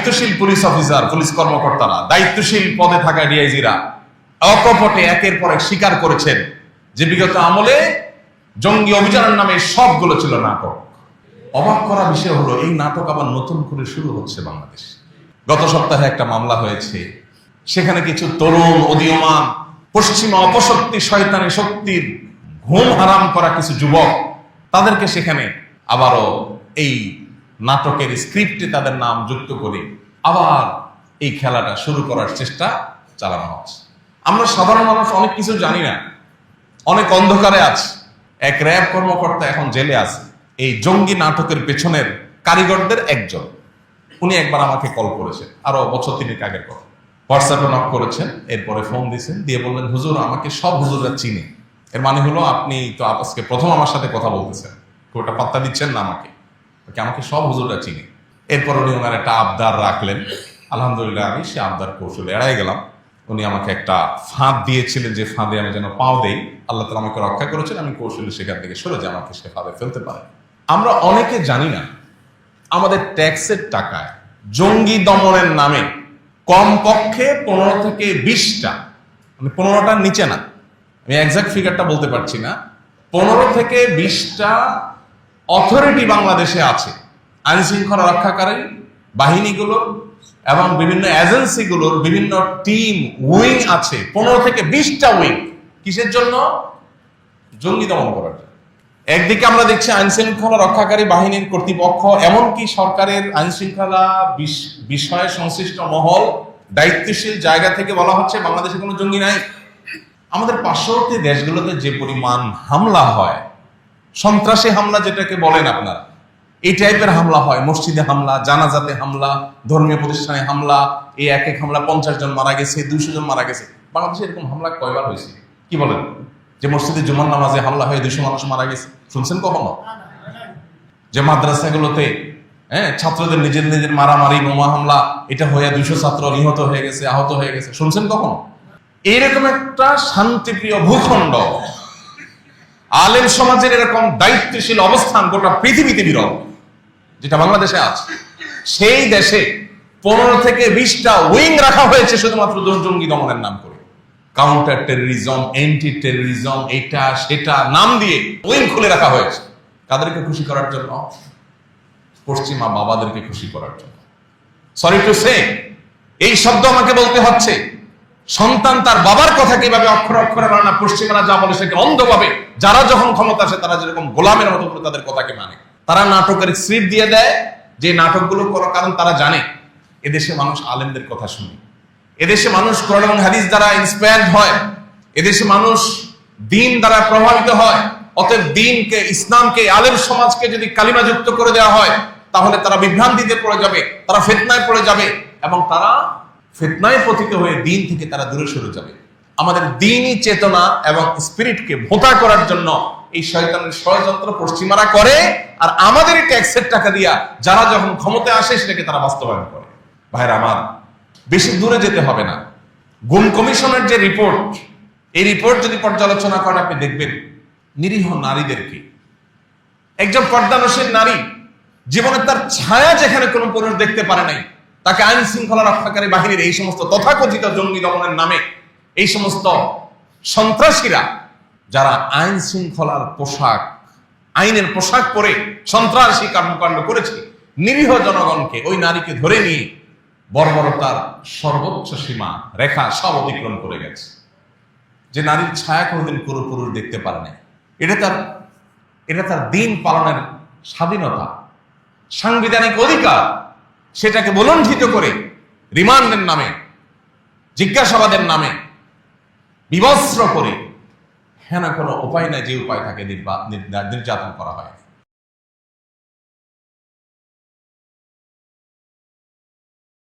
দায়িত্বশীল police officer, police কর্মকর্তারা দায়িত্বশীল পদে থাকা ডিআইজিরা অকপটে একের পর এক স্বীকার করেছেন যে বিগত আমলে জঙ্গি অভিযানের নামে সবগুলো ছিল নাটক। অবাক করা বিষয় হলো, এই নাটক আবার নতুন করে শুরু হচ্ছে বাংলাদেশ। গত সপ্তাহে একটা মামলা হয়েছে, সেখানে কিছু তরুণ উদীয়মান, পশ্চিমা অপশক্তি, শয়তানি শক্তির ঘুম হারাম করা কিছু যুবক, তাদেরকে সেখানে আবারও এই নাটকের স্ক্রিপ্টে তাদের নাম যুক্ত করে আবার এই খেলাটা শুরু করার চেষ্টা চালানো হচ্ছে। আমরা সাধারণ মানুষ অনেক কিছু জানি না। অনেক অন্ধকারে আছে। এক র্যাব কর্মকর্তা এখন জেলে আছে। এই জঙ্গি নাটকের পেছনের কারিগরদের একজন। উনি একবার আমাকে কল করেছেন আরও বছর তিনেক আগের কথা। হোয়াটসঅ্যাপে নক করেছেন। এরপরে ফোন দিয়েছেন। দিয়ে বললেন, হুজুর, আমাকে সব হুজুররা চিনে। এর মানে হলো আপনি তো আজকে প্রথম আমার সাথে কথা বলতেছেন। ওটা পাত্তা দিচ্ছেন না আমাকে। আমাকে সব হুজুররা চিনে। এরপর উনি ওনার একটা আবদার রাখলেন। আলহামদুলিল্লাহ, আমি সে আবদার কৌশলে এড়াই গেলাম। উনি আমাকে একটা ফাঁদ দিয়েছিলেন যে ফাঁদে আমি যেন পাও দেই। আল্লাহ তালা আমাকে রক্ষা করেছেন, আমি কৌশলে সেখান থেকে সরে যে আমাকে সে ফাঁদে ফেলতে পারে আমরা অনেকে জানি না, আমাদের ট্যাক্সের টাকায় জঙ্গি দমনের নামে কমপক্ষে পনেরো থেকে বিশটা মানে পনেরোটার নিচে না, আমি একজাক্ট ফিগারটা বলতে পারছি না, পনেরো থেকে বিশটা অথরিটি বাংলাদেশে আছে। আইন শৃঙ্খলা রক্ষাকারী বাহিনীগুলোর এবং বিভিন্ন এজেন্সিগুলোর বিভিন্ন টিম উইং আছে। পনেরো থেকে বিশটা উইং। কিসের জন্য? জঙ্গি দমন করার জন্য। একদিকে আমরা দেখছি আইন শৃঙ্খলা রক্ষাকারী বাহিনীর কর্তৃপক্ষ, এমনকি সরকারের আইন শৃঙ্খলা বিষ- বিষয়ে সংশ্লিষ্ট মহল, দায়িত্বশীল জায়গা থেকে বলা হচ্ছে বাংলাদেশে কোনো জঙ্গি নাই। আমাদের পার্শ্ববর্তী দেশগুলোতে যে পরিমাণ হামলা হয় সন্ত্রাসী হামলা যেটাকে বলেন আপনারা। এই টাইপের হামলা হয়। মসজিদে হামলা, জানাজাতে হামলা, ধর্মীয় প্রতিষ্ঠানে হামলা, এই এক এক হামলা পঞ্চাশ জন মারা গেছে, দুইশো জন মারা গেছে। বাংলাদেশে এরকম হামলা কয়বার হয়েছে? কি বলেন? যে মসজিদে জুমার নামাজে হামলা হয়ে দুশো মানুষ মারা গেছে। শুনছেন কখনো? যে মাদ্রাসাগুলোতে হ্যাঁ ছাত্রদের নিজের নিজের মারামারি, বোমা হামলা, এটা হয়ে দুশো ছাত্র নিহত হয়ে গেছে, আহত হয়ে গেছে। শুনছেন কখনো? এইরকম একটা শান্তিপ্রিয় ভূখণ্ড আলেম সমাজের এরকম দায়িত্বশীল অবস্থান গোটা পৃথিবীতে বিরল, যেটা বাংলাদেশে আছে। সেই দেশে পনেরো থেকে বিশটা উইং রাখা হয়েছে শুধুমাত্র জঙ্গি দমনের নাম করে। কাউন্টার টেরোরিজম এন্টি টেরোরিজম এটা, সেটা, নাম দিয়ে উইং খুলে রাখা হয়েছে। তাদেরকে খুশি করার জন্য? পশ্চিমা বাবাদেরকে খুশি করার জন্য। সরি টু সে এই শব্দ আমাকে বলতে হচ্ছে। সন্তান তার বাবার কথা কীভাবে অক্ষর অক্ষরে মানে না পশ্চিমারা যা বলে সেকে অন্ধভাবে যারা যখন ক্ষমতা আসে, তারা যেরকম গোলামের মতো করে তাদের কথাকে মানে। তারা নাটকের স্ক্রিপ্ট দিয়ে দেয়, যে নাটকগুলো করো কারণ তারা জানে। এদেশে মানুষ আলেমদের কথা শুনে। এদেশে মানুষ কোরআন এবং হাদিস দ্বারা ইন্সপায়ার্ড হয়। এদেশে মানুষ দিন দ্বারা প্রভাবিত হয়। অতএব দিনকে, ইসলামকে, আলেম সমাজকে যদি কালিমাযুক্ত করে দেওয়া হয়, তাহলে তারা বিভ্রান্তিতে পড়ে যাবে, তারা ফেতনায় পড়ে যাবে এবং তারা ফেতনায় পতিত হয়ে দিন থেকে তারা দূরে সরে যাবে। আমাদের দিনই চেতনা এবং স্পিরিটকে ভোতা করার জন্য এই শয়তানের ষড়যন্ত্র পশ্চিমারা করে, আর আমাদের ট্যাক্সের টাকা দিয়া যারা যখন ক্ষমতায় আসে, সেটাকে তারা বাস্তবায়ন করে। ভাইরা আমার, বেশি দূরে যেতে হবে না। গুম কমিশনের যে রিপোর্ট, এই রিপোর্ট যদি পর্যালোচনা করেন, আপনি দেখবেন নিরীহ নারীদেরকে, একজন পর্দানসীন নারী, জীবনে তার ছায়া যেখানে কোনো পুরুষ দেখতে পারে নাই তাকে আইন শৃঙ্খলা রক্ষাকারী বাহিনীর এই সমস্ত তথাকথিত জঙ্গি দমনের নামে এই সমস্ত সন্ত্রাসীরা যারা আইন শৃঙ্খলার পোশাক, আইনের পোশাক পরে সন্ত্রাসী কর্মকাণ্ড করেছে, নিরীহ জনগণকে ওই নারীকে ধরে নিয়ে বর্বরতার সর্বোচ্চ সীমা, রেখা সব অতিক্রম করে গেছে। যে নারীর ছায়া কোনোদিন কোনো পুরুষ দেখতে পারে না এটা তার এটা তার দিন পালনের স্বাধীনতা, সাংবিধানিক অধিকার। সেটাকে বলণ্ঠিত করে রিমান্ডের নামে, জিজ্ঞাসাবাদের নামে, বিবস্ত্র করে হ্যাঁ না কোনো উপায় নাই যে উপায় তাকে নির্যাতন করা হয়?